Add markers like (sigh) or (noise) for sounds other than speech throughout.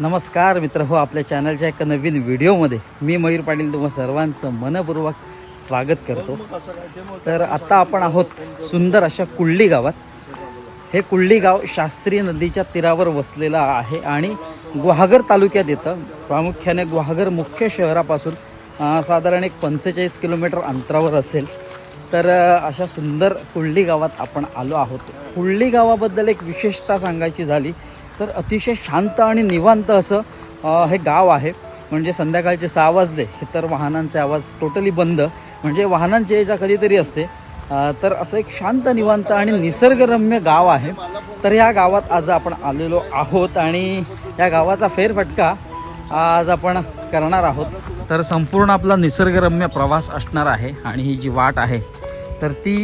नमस्कार मित्र हो आपल्या चॅनलच्या एका नवीन व्हिडिओमध्ये मी मयूर पाटील तुम्हा सर्वांचं मनपूर्वक स्वागत करतो. तर आत्ता आपण आहोत सुंदर अशा कुल्ली गावात. हे कुल्ली गाव शास्त्रीय नदीच्या तीरावर वसलेलं आहे आणि गुहागर तालुक्यात येतं. प्रामुख्याने गुहागर मुख्य शहरापासून साधारण एक पंचेचाळीस किलोमीटर अंतरावर असेल. तर अशा सुंदर कुर्ली गावात आपण आलो आहोत. कुर्ली गावाबद्दल एक विशेषता सांगायची झाली तर अतिशय शांत आणि निवांत असं हे गाव आहे. म्हणजे संध्याकाळचे सहा वाजले हे तर वाहनांचे आवाज टोटली बंद. म्हणजे वाहनांची ये जा कधीतरी असते. तर असं एक शांत निवांत आणि निसर्गरम्य गाव आहे. तर ह्या गावात आज आपण आलेलो आहोत आणि या गावाचा फेरफटका आज आपण करणार आहोत. तर संपूर्ण आपला निसर्गरम्य प्रवास असणार आहे आणि ही जी वाट आहे तर ती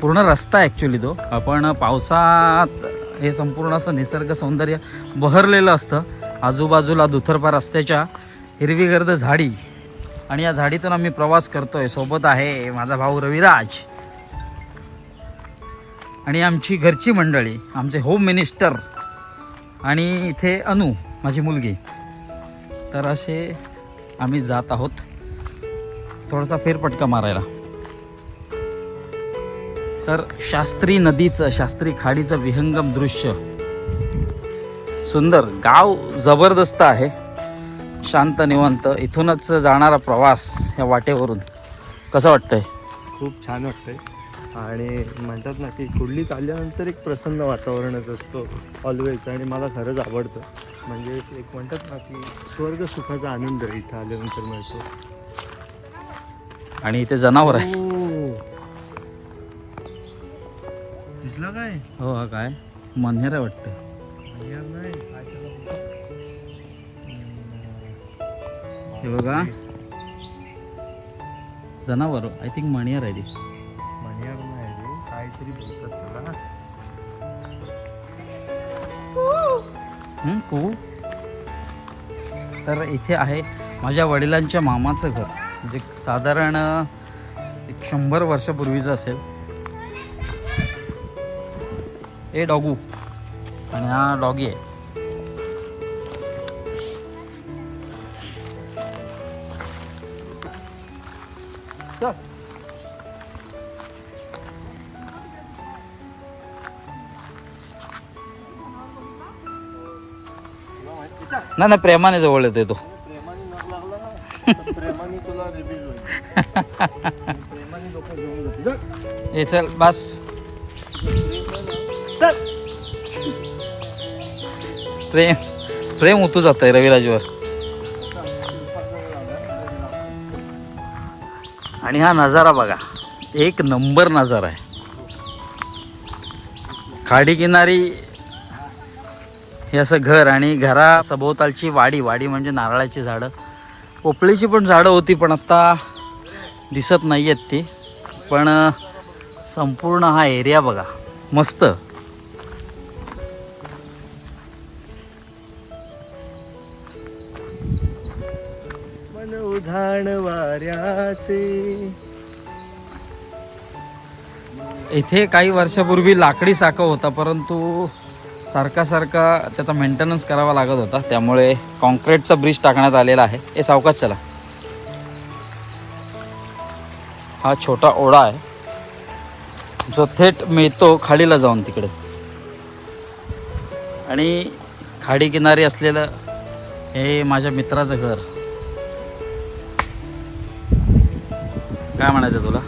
पूर्ण रस्ता ॲक्च्युली तो. आपण पावसात हे संपूर्ण असं निसर्ग सौंदर्य बहरलेलं असतं. आजूबाजूला दुथरपा रस्त्याच्या हिरवीगर्द झाडी. आणि या झाडीतून आम्ही प्रवास करतोय. सोबत आहे माझा भाऊ रविराज. आणि आमची घरची मंडळी आमचे होम मिनिस्टर आणि इथे अनु माझी मुलगी. तर असे आम्ही जात आहोत. थोडासा फेरपटका मारायला. तर शास्त्री नदीचं शास्त्री खाडीचं विहंगम दृश्य. सुंदर गाव जबरदस्त आहे. शांत निवांत इथूनच जाणारा प्रवास या वाटेवरून. कसं वाटतंय? खूप छान वाटतंय. आणि म्हणतात ना की कुर्लीत आल्यानंतर एक प्रसन्न वातावरणच असतो ऑलवेज आणि मला खरंच आवडतं. म्हणजे एक म्हणतात ना की स्वर्ग सुखाचा आनंद इथं आल्यानंतर मिळतो. आणि इथे जनावर आहे. दिसला काय? हो हा काय? मन्हेर आहे वाटतं. नाही. हे बघा. जनावर आय थिंक मणियर आहे ती. मणियार नाही रे काहीतरी बोलतात त्याला. हं, कू? तर इथे आहे माझ्या वडिलांच्या मामाचं घर. जे साधारण एक शंभर वर्षापूर्वीचं असेल. ए डॉगू आणि हा डॉगी आहे नाही नाही प्रेमाने जवळ येते तो प्रेमाने नाक लागला प्रेम प्रेम होतो जात आहे रविराजवर. आणि हा नजारा बघा एक नंबर नजारा आहे. खाडी किनारी हे असं घर आणि घरा सभोवतालची वाडी वाडी म्हणजे नारळाची झाडं. पोपळीची पण झाडं होती पण आत्ता दिसत नाही आहेत ती. पण संपूर्ण हा एरिया बघा मस्त. उधाण वाऱ्याचे. इथे काही वर्षापूर्वी लाकडी साखा होता परंतु सारखा सारखा त्याचा मेंटेनन्स करावा लागत होता. त्यामुळे कॉन्क्रीटचा ब्रिज टाकण्यात आलेला आहे. हे सावकाश चला. हा छोटा ओढा आहे. जो थेट मिळतो खाडीला जाऊन तिकडे. आणि खाडी किनारी असलेलं हे माझ्या मित्राचं घर. काय म्हणायचं तुला?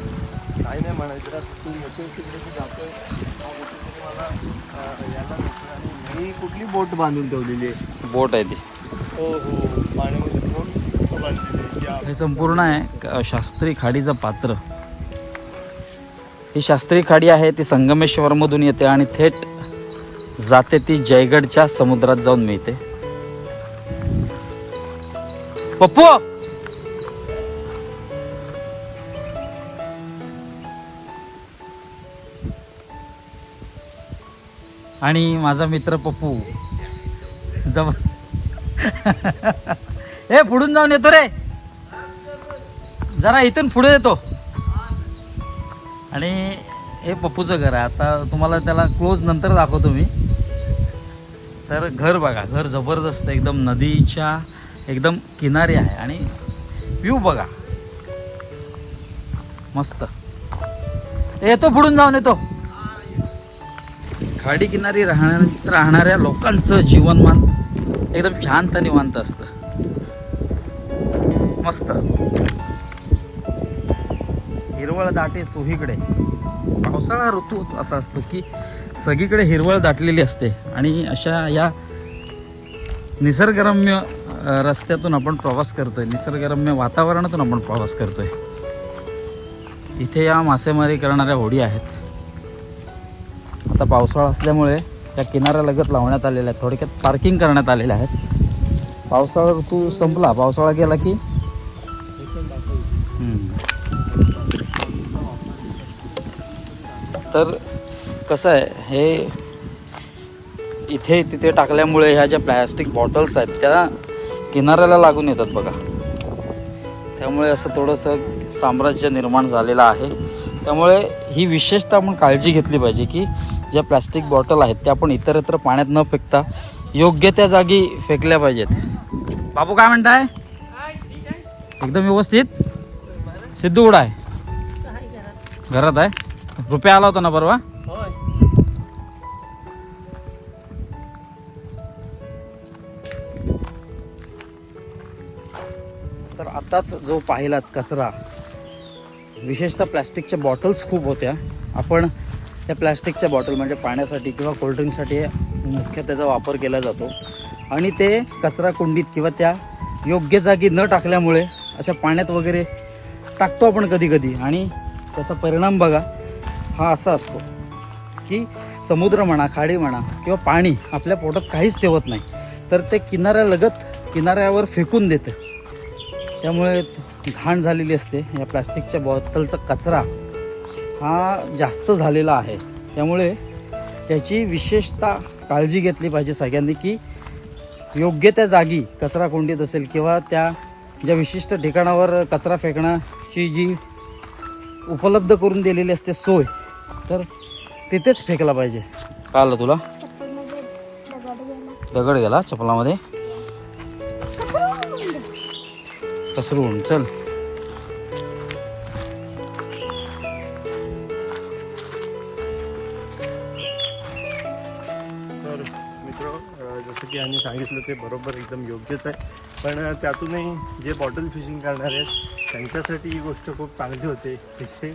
नाही म्हणायचं तू तिकडे हा मला यायला आणि मी कुठली बोट बांधून ठेवलेली आहे? बोट आहे ती. हो हो. पाण्यामध्ये बोट बांधलेली आहे? या. हे संपूर्ण आहे शास्त्री खाडीचं पात्र. ही शास्त्री खाडी आहे ती संगमेश्वरमधून येते आणि थेट जाते ती जयगडच्या समुद्रात जाऊन मिळते. पप्पू! आणि माझा मित्र पप्पू. जब ए पुढून जाऊन येतो रे. जरा इथून पुढे येतो. आणि हे पप्पूचं घर आहे. आता तुम्हाला त्याला क्लोज नंतर दाखवतो मी. तर घर बघा घर जबरदस्त एकदम नदीच्या एकदम किनारी आहे. आणि व्ह्यू बघा. मस्त. येतो पुढून जाऊन येतो. खाडी किनारी राहण्या राहणाऱ्या लोकांचं जीवनमान एकदम शांत आणि निवांत असतं. मस्त. हिरवळ दाटे सोहीकडे. पावसाळा ऋतूच असा असतो की सगळीकडे हिरवळ दाटलेली असते आणि अशा या निसर्गरम्य रस्त्यातून आपण प्रवास करतोय. निसर्गरम्य वातावरणातून आपण प्रवास करतोय. इथे या मासेमारी करणाऱ्या होडी आहेत. आता पावसाळा असल्यामुळे त्या किनाऱ्यालगत लावण्यात आलेल्या आहेत. थोडक्यात पार्किंग करण्यात आलेल्या आहेत. पावसाळा ऋतू संपला. पावसाळा गेला की? तर कसं आहे हे इथे तिथे टाकल्यामुळे ह्या ज्या प्लॅस्टिक बॉटल्स आहेत त्या किनाऱ्याला लागून येतात बघा. त्यामुळे असं थोडंसं साम्राज्य निर्माण झालेलं आहे. त्यामुळे ही विशेषतः आपण काळजी घेतली पाहिजे की ज्या प्लॅस्टिक बॉटल आहेत त्या आपण इतरत्र पाण्यात न फेकता योग्य त्या जागी फेकल्या पाहिजेत. बाबू काय म्हणताय? एकदम व्यवस्थित? सिद्धू कुठं आहे? घरात आहे? रुपया आला होता ना परवा? तर आताच जो पाहिलात कचरा विशेषतः प्लॅस्टिकच्या बॉटल्स खूप होत्या. आपण त्या प्लॅस्टिकच्या बॉटल म्हणजे पाण्यासाठी किंवा कोल्ड्रिंकसाठी मुख्य त्याचा वापर केला जातो. आणि ते कचरा कुंडीत किंवा त्या योग्य जागी न टाकल्यामुळे अशा पाण्यात वगैरे टाकतो आपण कधी कधी आणि त्याचा परिणाम बघा हा असा असतो की समुद्र म्हणा खाडी म्हणा किंवा पाणी आपल्या पोटात काहीच ठेवत नाही. तर ते किनाऱ्यालगत किनाऱ्यावर फेकून देतं. त्यामुळे घाण झालेली असते या प्लॅस्टिकच्या बॉटलचा कचरा. हा जास्त झालेला आहे. त्यामुळे याची विशेषतः काळजी घेतली पाहिजे सगळ्यांनी की योग्य त्या जागी कचरा कोंडीत असेल किंवा त्या ज्या विशिष्ट ठिकाणावर कचरा फेकण्याची जी उपलब्ध करून दिलेली असते सोय तर तिथेच फेकला पाहिजे. काय आलं तुला? चप्पलमध्ये दगड गेला. दगड गेला चपलामध्ये कसरून चल. यांनी सांगितलं ते बरोबर एकदम योग्यच आहे. पण त्यातूनही जे बॉटल फिशिंग करणारे आहेत त्यांच्यासाठी ही गोष्ट खूप चांगली होते. तिथे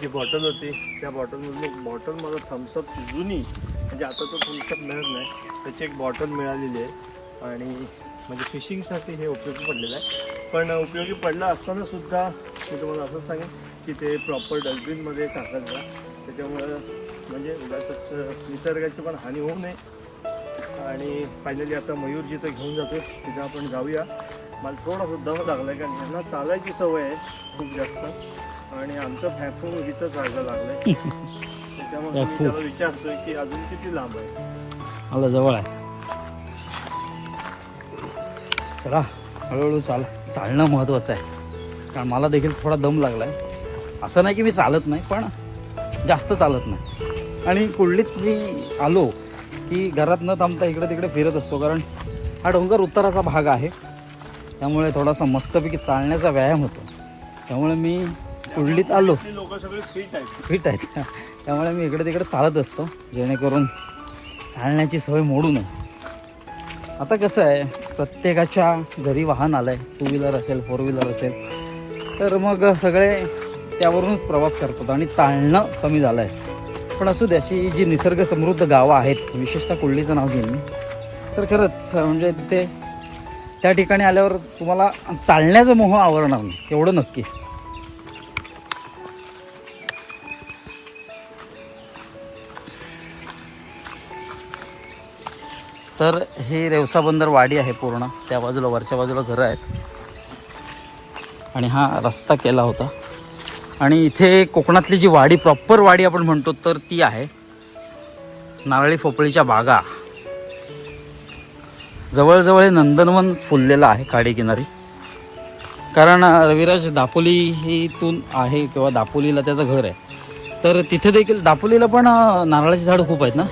जी बॉटल होती त्या बॉटलमधून बॉटल मला थम्सअप जुनी म्हणजे आता तो थम्सअप मिळत नाही त्याची एक बॉटल मिळालेली आहे. आणि म्हणजे फिशिंगसाठी हे उपयोगी पडलेलं आहे. पण उपयोगी पडला असताना सुद्धा मी तुम्हाला असंच सांगेन की ते प्रॉपर डस्टबिनमध्ये टाकत जा त्याच्यामुळं म्हणजे उगाचच निसर्गाची पण हानी होऊ नये. आणि फायनली आता मयूर जिथं घेऊन जातो तिथं आपण जाऊया. मला थोडासा दम लागला आहे कारण ह्यांना चालायची सवय आहे खूप जास्त. आणि आमचं फॅफून इथं जायला लागलं आहे (laughs) त्याच्यामुळे मी फॅफू. त्याला विचारतोय की अजून किती लांब आहे? मला जवळ आहे. चला हळूहळू चाल चालणं महत्त्वाचं आहे. कारण मला देखील थोडा दम लागला आहे असं नाही की मी चालत नाही पण जास्त चालत नाही. आणि कुंडलीत मी आलो की घरात न थांबता इकडे तिकडे फिरत असतो कारण हा डोंगर उत्तराचा भाग आहे. त्यामुळे थोडासा मस्तपैकी चालण्याचा व्यायाम होतो. त्यामुळे मी कुंडलीत आलो. फिट फिट आहेत. त्यामुळे मी इकडे तिकडे चालत असतो जेणेकरून चालण्याची सवय मोडू नये. आता कसं आहे प्रत्येकाच्या घरी वाहन आलं आहे टू व्हीलर असेल फोर व्हीलर असेल. तर मग सगळे त्यावरूनच प्रवास करतात आणि चालणं कमी झालं आहे पण असू दे अशी जी निसर्ग समृद्ध गावं आहेत विशेषतः कुर्लीचं नाव घेईन मी तर खरंच म्हणजे तिथे त्या ठिकाणी आल्यावर तुम्हाला चालण्याचा मोह आवरणार नाही एवढं नक्की. तर ही रेवसा बंदर वाडी आहे पूर्ण त्या बाजूला वरच्या बाजूला घरं आहेत. आणि हा रस्ता केला होता. आणि इथे कोकणातली जी वाडी प्रॉपर वाडी आपण म्हणतो तर ती आहे नारळी पोपळीच्या बागा. जवळजवळ हे नंदनवन फुललेलं आहे काडीकिनारी कारण रविराज दापोली इथून आहे किंवा दापोलीला त्याचं घर आहे. तर तिथे देखील दापोलीला पण नारळाची झाडं खूप आहेत ना?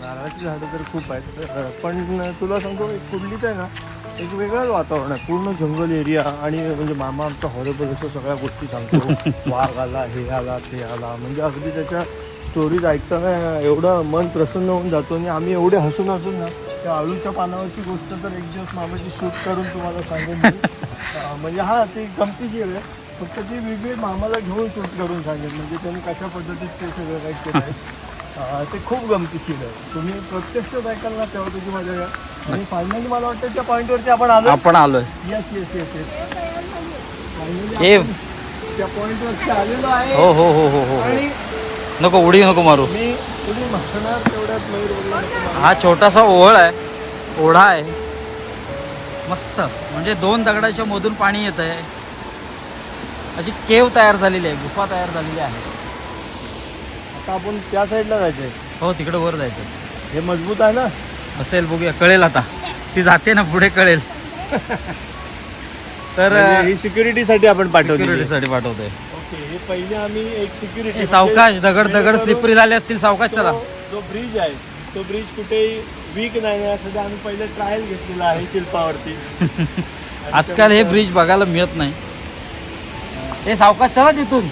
नारळाची झाडं तर खूप आहेत. पण तुला सांगतो एक आहे ना एक वेगळंच वातावरण आहे. पूर्ण जंगल एरिया आणि म्हणजे मामा आमचा हॉरबल असं सगळ्या गोष्टी सांगतो. (laughs) वाघ आला हे आला ते आला. म्हणजे अगदी त्याच्या स्टोरीज ऐकताना एवढं मन प्रसन्न होऊन जातो आणि आम्ही एवढे हसून हसून ना त्या आळूच्या पानावरची गोष्ट तर एक दिवस मामाची शूट करून तुम्हाला सांगेन (laughs) म्हणजे हा ती गमतीशीर आहे. फक्त ती वेगळी मामाला घेऊन शूट करून सांगेन. म्हणजे त्यांनी कशा पद्धतीत ते सगळं काही केलं (laughs) ते खूप गमतीशीर आहे. तुम्ही प्रत्यक्ष ऐकाल ना तेव्हा तुझी मजा या आणि फायनली मला वाटतं त्या पॉईंटवरती आपण आलो आपण आलोय. येस येस येस येस केव. त्या पॉईंटवरती आलेलो आहे. हो हो हो हो हो. हो. आणि नको उडी नको मारू. मी तुम्ही म्हणणार तेवढ्यात मयूर बोलला. हा छोटासा ओहळ आहे. ओढा आहे. मस्त. म्हणजे दोन दगडाच्या मधून पाणी येत आहे अशी केव तयार झालेली आहे. गुफा तयार झालेली आहे. आपण त्या साईडला जायचंय. हो तिकडे वर जायचं हे मजबूत आहे ना? असेल बघूया कळेल आता. ती जाते ना पुढे कळेल. तर म्हणजे ही सिक्युरिटीसाठी आपण पाठवली सिक्युरिटीसाठी पाठवतोय. ओके हे पहिले आम्ही एक सिक्युरिटी सावकाश दगड दगड स्लिपरी झाले असतील सावकाश चला. जो ब्रिज आहे. तो ब्रिज कुठेही वीक नाही यासाठी आम्ही पहिले ट्रायल घेतलेला आहे शिल्पावरती. (laughs) आजकाल हे ब्रिज बघायला मिळत नाही. हे सावकाश चला तिथून.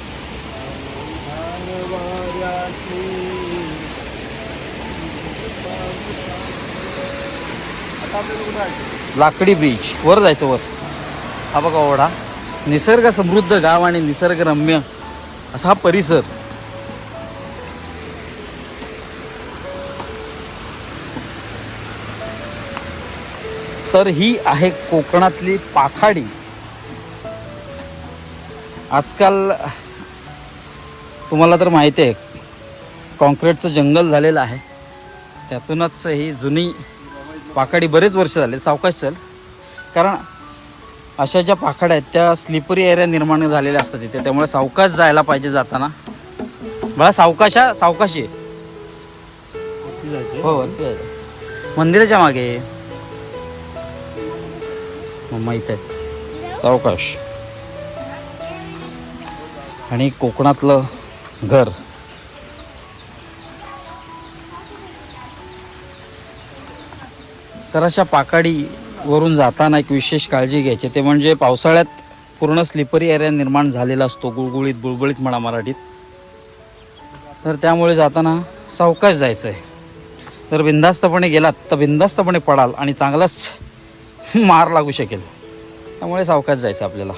लाकडी ब्रिज. वर जायचं वर. हा बघा ओढा. निसर्ग समृद्ध गाव आणि निसर्गरम्य असा हा परिसर. तर ही आहे कोकणातली पाखाडी. आजकाल तुम्हाला तर माहिती आहे कॉन्क्रीटचं जंगल झालेलं आहे. त्यातूनच ही जुनी पाखाडी बरेच वर्ष झाले सावकाश चल. कारण अशा ज्या पाखाड्या आहेत त्या स्लिपरी एरिया निर्माण झालेल्या असतात तिथे. त्यामुळे सावकाश जायला पाहिजे जाताना. बघा सावकाशा सावकाशी आहे. हो वरती जायचं. मंदिराच्या मागे मम्मा इथे आहे. सावकाश. आणि कोकणातलं घर. तर अशा पाकाडीवरून जाताना एक विशेष काळजी घ्यायची. ते म्हणजे पावसाळ्यात पूर्ण स्लिपरी एरिया निर्माण झालेला असतो गुळगुळीत बुळबुळीत म्हणा मराठीत. तर त्यामुळे जाताना सावकाश जायचं आहे जर बिंदास्तपणे गेलात तर बिंदास्तपणे पडाल आणि चांगलाच मार लागू शकेल. त्यामुळे सावकाश जायचं आपल्याला.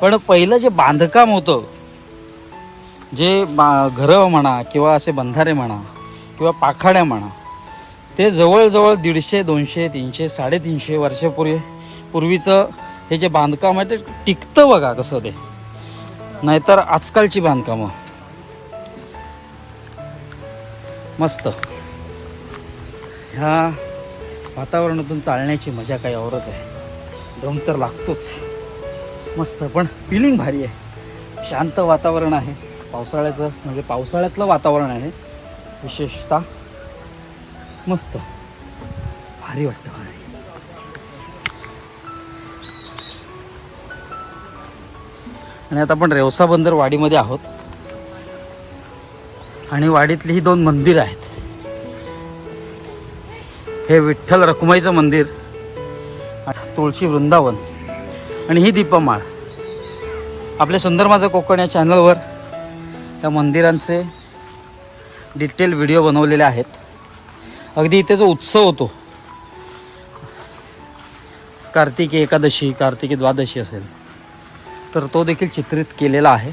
पण पहिलं जे बांधकाम होतं जे बा घरं म्हणा किंवा असे बंधारे म्हणा किंवा पाखाड्या म्हणा ते जवळजवळ दीडशे दोनशे तीनशे साडेतीनशे वर्षापूर्वी पूर्वीचं हे जे बांधकाम आहे ते टिकतं बघा कसं ते. नाहीतर आजकालची बांधकामं. मस्त. ह्या वातावरणातून चालण्याची मजा काही औरच आहे. दम तर लागतोच. मस्त पण फिलिंग भारी आहे. शांत वातावरण आहे. पावसाळ्याचं म्हणजे पावसाळ्यातलं वातावरण आहे. विशेषतः मस्त. भारी वाटतं भारी. आणि आता आपण रेवसा बंदर वाडीमध्ये आहोत. आणि वाडीतली ही दोन मंदिरं आहेत. हे विठ्ठल रखुमाईचं मंदिर तुळशी वृंदावन आणि ही दीपमाळ. आपल्या सुंदर माझं कोकण या चॅनलवर त्या मंदिरांचे डिटेल व्हिडिओ बनवलेले आहेत. अगदी इथे जो उत्सव होतो. कार्तिकी एकादशी कार्तिकी द्वादशी असेल तर तो देखील चित्रित केलेला आहे.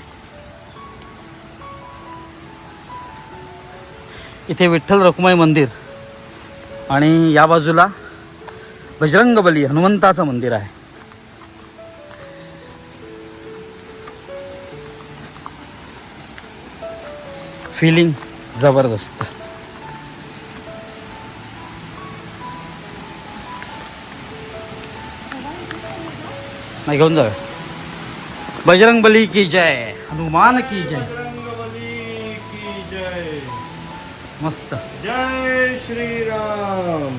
इथे विठ्ठल रखुमाई मंदिर आणि या बाजूला बजरंगबली हनुमंताचं मंदिर आहे. फिलिंग जबरदस्त. नाही घेऊन जाऊया बजरंग बली की जय हनुमान की जय। बजरंगबली की जय मस्त। जय श्रीराम।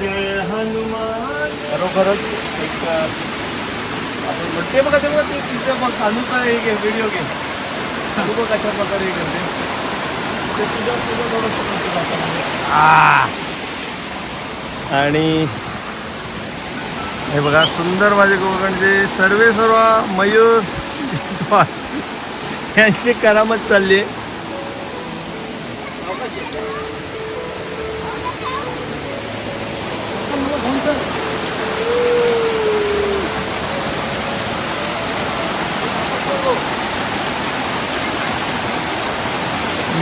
जय हनुमान। खरोखरच एक आपण म्हणते बघा ते बघा ते तिथे बघ चालूच आहे व्हिडिओ गेम बघ कशा प्रकारे हे करते ते तुझं तुझं थोडंसं आणि हे बघा सुंदर माझे कोकणचे सर्वे सर्व मयूर (laughs) यांची करामत चालली आहे.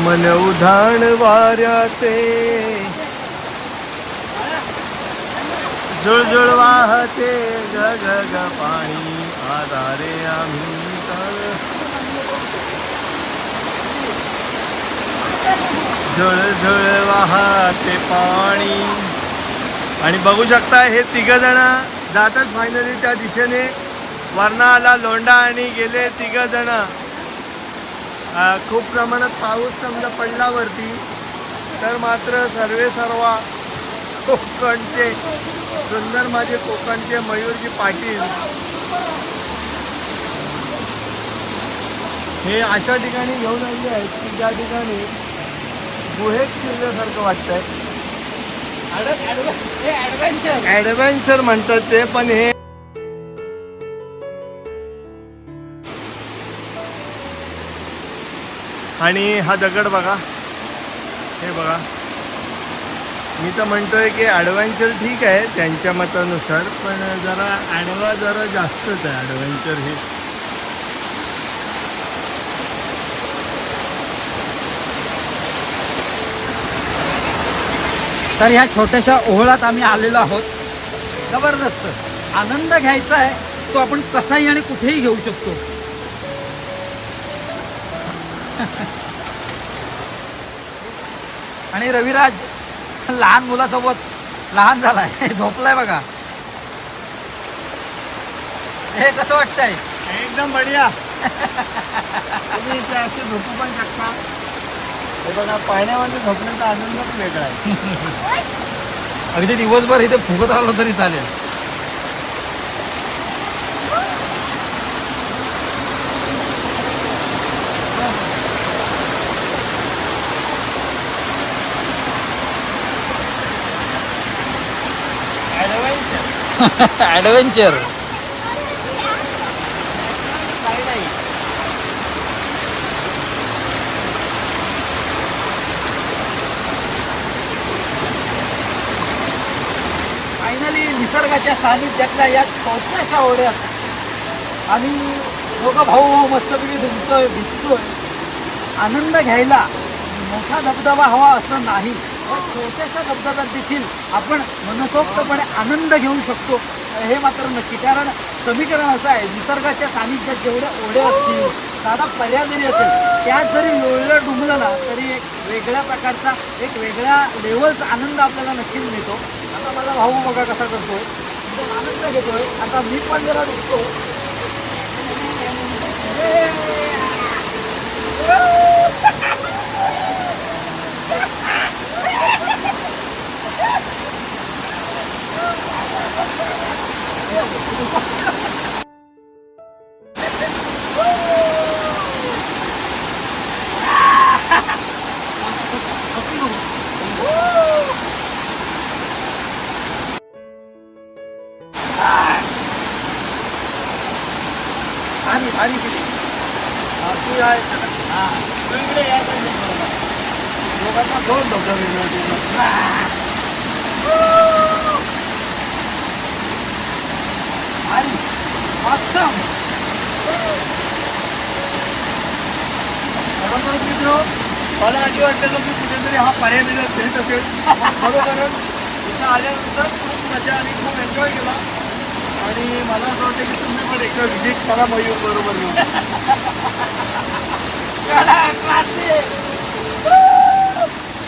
मन उधाण वाऱ्याते जुळजुळ वाहते ग ग ग पाणी आधारे आम्ही तर. झुळझुळ वाहते पाणी. आणि बघू शकता हे तिघ जण जातात फायनली त्या दिशेने. वरणा आला लोंडा आणि गेले तिघ जण. खूप प्रमाणात पाऊस समजा पडला वरती तर मात्र सर्वे सर्वा कोकणचे सुंदर माझे कोकणचे मयूरजी पाटील. हे अशा ठिकाणी घेऊन आले आहेत की ज्या ठिकाणी गुहेत शिरल्यासारखं वाटतंय. ऍडव्हेंचर म्हणतात ते पण हे आणि हा दगड बघा. हे बघा. मी तर म्हणतोय की ॲडव्हेंचर ठीक आहे त्यांच्या मतानुसार पण जरा ॲडवा जरा जास्तच आहे ॲडव्हेंचर हे. तर ह्या छोट्याशा ओहळात आम्ही आलेलो आहोत. जबरदस्त. आनंद घ्यायचा आहे तो आपण कसाही आणि कुठेही घेऊ शकतो. (laughs) आणि रविराज (laughs) लहान मुलासोबत लहान झालाय. झोपलाय बघा. हे कसं वाटतंय? एकदम बढिया. तुम्ही इथे असे झोपू पण शकता. हे बघा पाण्यामध्ये झोपण्याचा आनंदच वेगळा आहे. (laughs) अगदी दिवसभर इथे फुगत राहिलो तरी चालेल. (laughs) ॲडव्हेंचर फायनली निसर्गाच्या सानिध्यातल्या या छोट्याशा ओढ्यात आम्ही दोघं भाऊ मस्तपैकी धुमतोय भिजतोय. आनंद घ्यायला मोठा धबधबा हवा असं नाही. छोट्याशा धबधब्यात देखील आपण मनसोक्तपणे आनंद घेऊ शकतो. हे मात्र नक्की. कारण समीकरण असं आहे निसर्गाच्या सानिध्यात जेवढ्या ओढ्या असतील साधा पर्याय जरी असेल त्यात जरी लोळलं डुंबलं ना तरी एक वेगळ्या प्रकारचा एक वेगळ्या लेवलचा आनंद आपल्याला नक्कीच मिळतो. आता माझा भाऊ बघा कसा करतोय. आनंद घेतोय. आता मी पण जरा दुखतो (laughs) (laughs) भारी भारी किती आपली आहे हा इकडे या पाहिजे थोडं. दोघांना दोन धबधबे मिळतील भारी awesome. खरोखर मित्र मला तुम्ही कुठेतरी हा पर्याय मिळत भेट असेल. खरोखरच इथं आल्यानंतर खूप मजा आणि खूप एन्जॉय केला. आणि मला असं वाटतं की तुम्ही पण एकदा विजिट करा मयूर बरोबर येऊन.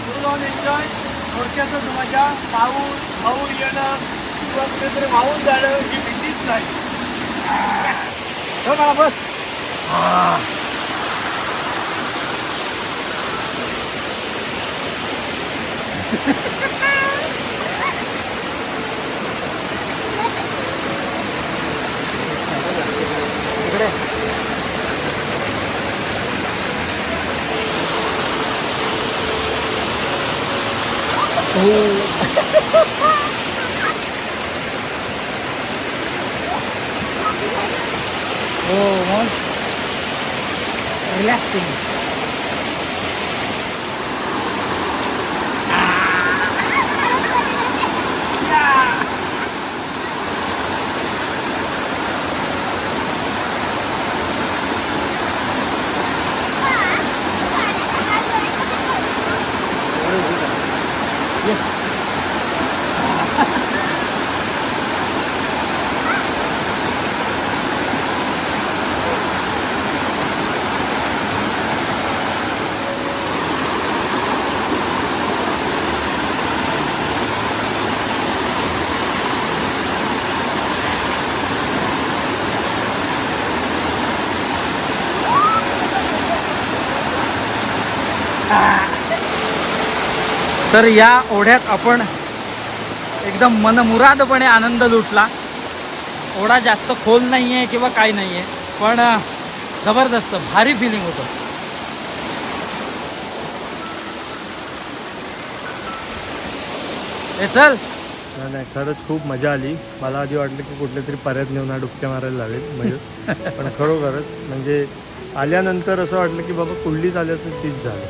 फुल ऑन एन्जॉय थोडक्यातच मजा पाऊस भाऊ येणं किंवा कुठेतरी वाहून जाणं ही भीतीच नाही. हो मला बस. (laughs) Oh, man. Relaxing. तर या ओढ्यात आपण एकदम मनमुरादपणे आनंद लुटला. ओढा जास्त खोल नाही आहे किंवा काही नाही आहे पण जबरदस्त भारी फिलिंग होतं. हे चल. नाही नाही खरंच खूप मजा आली. मला आधी वाटलं की कुठल्या तरी पर्यात नेऊन हा डुबक्या मारायला लावेल म्हणजे (laughs) पण खरोखरच म्हणजे आल्यानंतर असं वाटलं की बाबा कुल्लीत आल्याचं चीज झालं.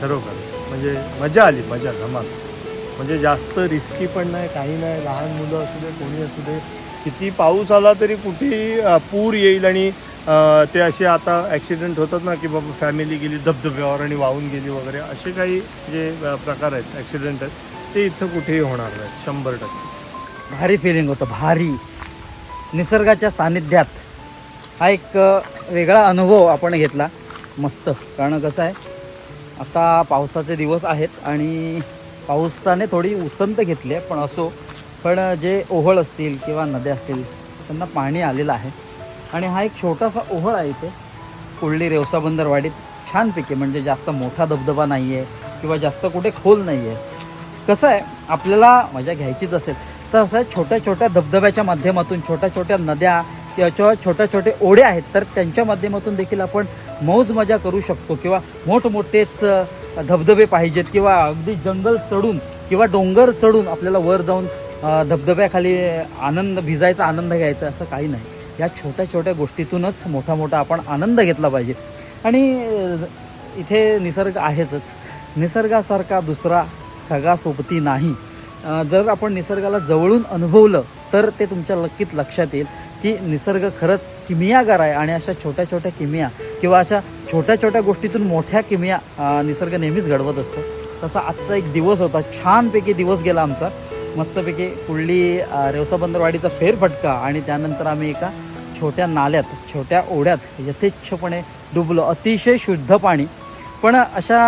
खरोखर. म्हणजे मजा आली मजा धमाल. म्हणजे जास्त रिस्की पण नाही काही नाही. लहान मुलं असू दे कोणी असू दे. किती पाऊस आला तरी कुठेही पूर येईल आणि ते असे आता ॲक्सिडेंट होतात ना की बाबा फॅमिली गेली धबधब्यावर आणि वाहून गेली वगैरे असे काही जे प्रकार आहेत ॲक्सिडेंट आहेत ते इथं कुठेही होणार नाहीत शंभर टक्के. भारी फिलिंग होतं भारी. निसर्गाच्या सानिध्यात हा एक वेगळा अनुभव आपण घेतला. मस्त. कारण कसं आहे आता पावसाचे दिवस आहेत आणि पावसाने थोडी उसंत घेतली आहे पण असो. पण जे ओहळ असतील किंवा नद्या असतील त्यांना पाणी आलेलं आहे. आणि हा एक छोटासा ओहळ आहे इथे. कुर्ली रेवसा बंदरवाडीत छानपैकी म्हणजे जास्त मोठा धबधबा नाही आहे किंवा जास्त कुठे खोल नाही आहे कसं आहे आपल्याला मजा घ्यायचीच असेल तर असं आहे, छोट्या छोट्या धबधब्याच्या माध्यमातून छोट्या छोट्या नद्या किंवा छोट्या छोटे ओढे आहेत तर त्यांच्या माध्यमातून देखील आपण मौज मजा करू शकतो किंवा मोठमोठेच धबधबे पाहिजेत किंवा अगदी जंगल चढून किंवा डोंगर चढून आपल्याला वर जाऊन धबधब्याखाली आनंद भिजायचा आनंद घ्यायचा असं काही नाही. या छोट्या छोट्या गोष्टीतूनच मोठा मोठा आपण आनंद घेतला पाहिजे. आणि इथे निसर्ग आहेच निसर्गासारखा दुसरा सगळा सोबती नाही जर आपण निसर्गाला जवळून अनुभवलं तर ते तुमच्या नक्कीच लक्षात येईल. की निसर्ग खरंच किमियागार आहे आणि अशा छोट्या छोट्या किमिया किंवा अशा छोट्या छोट्या गोष्टीतून मोठ्या किमिया निसर्ग नेहमीच घडवत असतो. तसा आजचा एक दिवस होता. छानपैकी दिवस गेला आमचा. मस्तपैकी कुर्ली रेवसा बंदरवाडीचा फेरफटका आणि त्यानंतर आम्ही एका छोट्या नाल्यात छोट्या ओढ्यात यथेच्छपणे डुबलो. अतिशय शुद्ध पाणी. पण अशा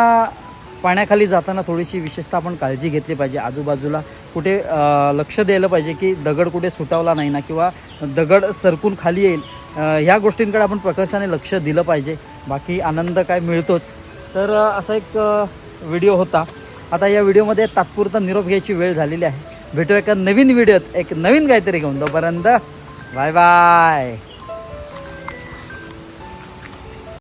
पाण्याखाली जाताना थोडीशी विशेषतः आपण काळजी घेतली पाहिजे. आजूबाजूला कुठे लक्ष द्यायला पाहिजे की दगड कुठे सुटावला नाही ना किंवा दगड सरकून खाली येईल. ह्या गोष्टींकडे आपण प्रकर्षाने लक्ष दिलं पाहिजे. बाकी आनंद काय मिळतोच. तर असा एक व्हिडिओ होता. आता या व्हिडिओमध्ये तात्पुरता निरोप घ्यायची वेळ झालेली आहे. भेटूया एका नवीन व्हिडिओत. एक नवीन काहीतरी घेऊन तोपर्यंत बाय बाय.